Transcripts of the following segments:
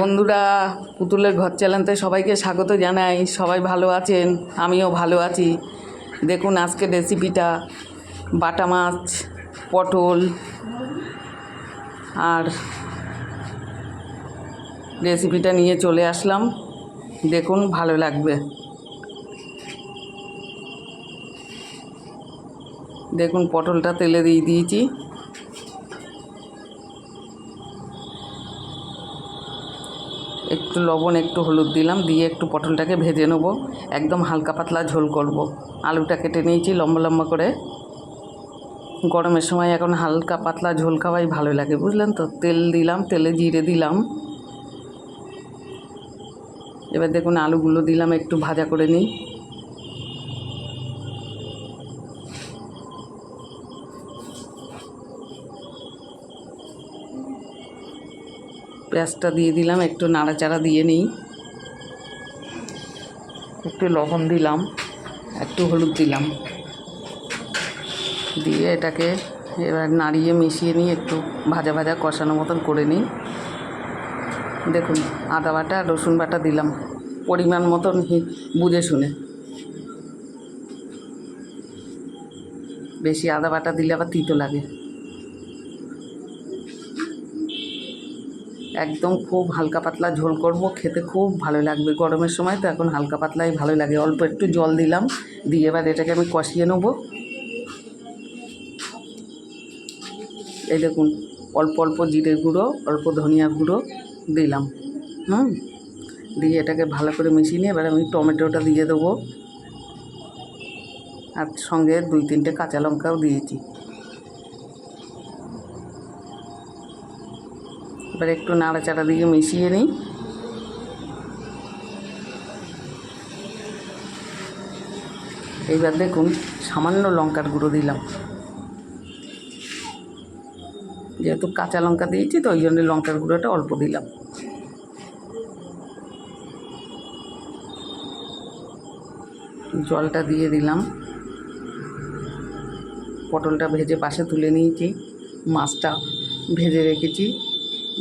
বন্ধুরা, পুতুলের ঘর চ্যানেলতে সবাইকে স্বাগত জানাই। সবাই ভালো আছেন? আমিও ভালো আছি। দেখুন আজকে রেসিপিটা বাটা মাছ, পটল আর রেসিপিটা নিয়ে চলে আসলাম। দেখুন, ভালো লাগবে। দেখুন, পটলটা তেলে দিয়ে দিয়েছি। একটু লবণ, একটু হলুদ দিলাম, দিয়ে একটু পটলটাকে ভেজে নেব। একদম হালকা পাতলা ঝোল করব। আলুটা কেটে নিয়েছি লম্বা লম্বা করে। গরমের সময় এখন হালকা পাতলা ঝোল খাওয়াই ভালো লাগে, বুঝলেন তো? তেল দিলাম, তেলে জিরে দিলাম। এবার দেখুন আলুগুলো দিলাম, একটু ভাজা করে নিই। পেঁয়াজটা দিয়ে দিলাম, একটু নাড়াচাড়া দিয়ে নিই। একটু লবণ দিলাম, একটু হলুদ দিলাম। দিয়ে এটাকে এবার নাড়িয়ে মিশিয়ে নিই একটু ভাজা ভাজা কষানো মতন করে নিই। দেখুন, আদা বাটা, রসুন বাটা দিলাম, পরিমাণ মতন বুঝে শুনে। বেশি আদা বাটা দিলে আবার তিতো লাগে। একদম খুব হালকা পাতলা ঝোল করব, খেতে খুব ভালো লাগবে। গরমের সময় তো এখন হালকা পাতলাই ভালো লাগে। অল্প একটু জল দিলাম, দিয়ে এবার এটাকে আমি কষিয়ে নেব। এই দেখুন, অল্প অল্প জিরে গুঁড়ো, অল্প ধনিয়া গুঁড়ো দিলাম। হুম? দিয়ে এটাকে ভালো করে মিশিয়ে নিয়ে এবার আমি টমেটোটা দিয়ে দেবো। আর সঙ্গে দুই তিনটে কাঁচা লঙ্কাও দিয়েছি। এবার একটু নাড়াচাড়া দিয়ে মিশিয়ে নিই। এইবার দেখুন, সামান্য লঙ্কার গুঁড়ো দিলাম। যেহেতু কাঁচা লঙ্কা দিয়েছি, তো ওই জন্য লঙ্কার গুঁড়োটা অল্প দিলাম। জলটা দিয়ে দিলাম। পটলটা ভেজে পাশে তুলে নিয়েছি। মাছটা ভেজে রেখেছি।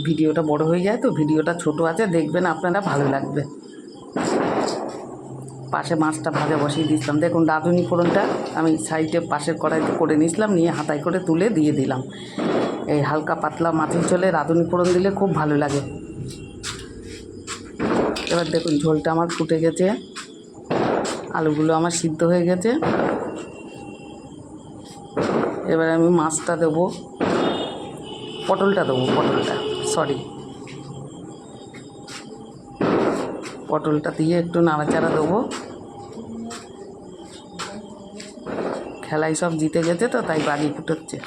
ভিডিওটা বড় হয়ে যায় তো ভিডিওটা ছোট আছে, দেখবেন আপনারা ভালো লাগবে। পাশে মাছটা ভাজা বসিয়ে দিয়েছিলাম। দেখুন, রাঁধুনি ফোড়নটা আমি সাইডে পাশের কড়াইতে করে নিয়েছিলাম, নিয়ে হাতায় করে তুলে দিয়ে দিলাম। এই হালকা পাতলা মাছের ঝোলে রাঁধুনি ফোড়ন দিলে খুব ভালো লাগে। এবার দেখুন, ঝোলটা আমার ফুটে গেছে। আলুগুলো আমার সিদ্ধ হয়ে গেছে। এবার আমি মাছটা দেবো, পটলটা দেবো, পটলটা। সরি পটলটা দিয়ে একটু নাড়াচাড়া দেবো। খেলায় সব জিতে গেছে তো, তাই বাজি ফুটোচ্ছে।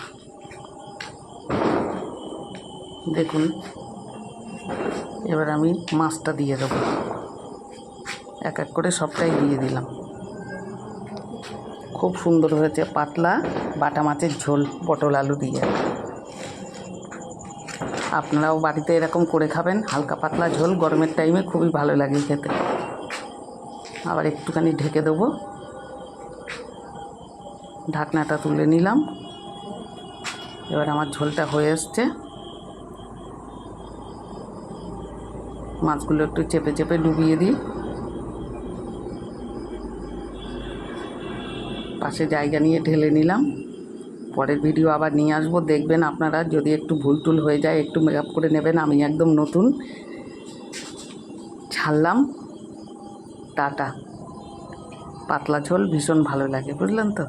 দেখুন, এবার আমি মাছটা দিয়ে দেবো। এক এক করে সবটাই দিয়ে দিলাম। খুব সুন্দর হয়েছে, পাতলা বাটা মাছের ঝোল, পটল আলু দিয়ে। আপনারাও বাড়িতে এরকম করে খাবেন, হালকা পাতলা ঝোল, গরমের টাইমে খুবই ভালো লাগে খেতে। আবার একটুখানি ঢেকে দেবো। ঢাকনাটা তুলে নিলাম। এবার আমার ঝোলটা হয়ে এসছে। মাছগুলো একটু চেপে চেপে ডুবিয়ে দিই। পাশে জায়গা নিয়ে ঢেলে নিলাম। পরের ভিডিও আবার নিয়ে আসব। দেখবেন আপনারা যদি একটু ভুল টুল হয়ে যায়, একটু মেকআপ করে নেবেন, আমি একদম নতুন ছাড়লাম। টাটা। পাতলা ঝোল ভীষণ ভালো লাগে, বুঝলেন তো?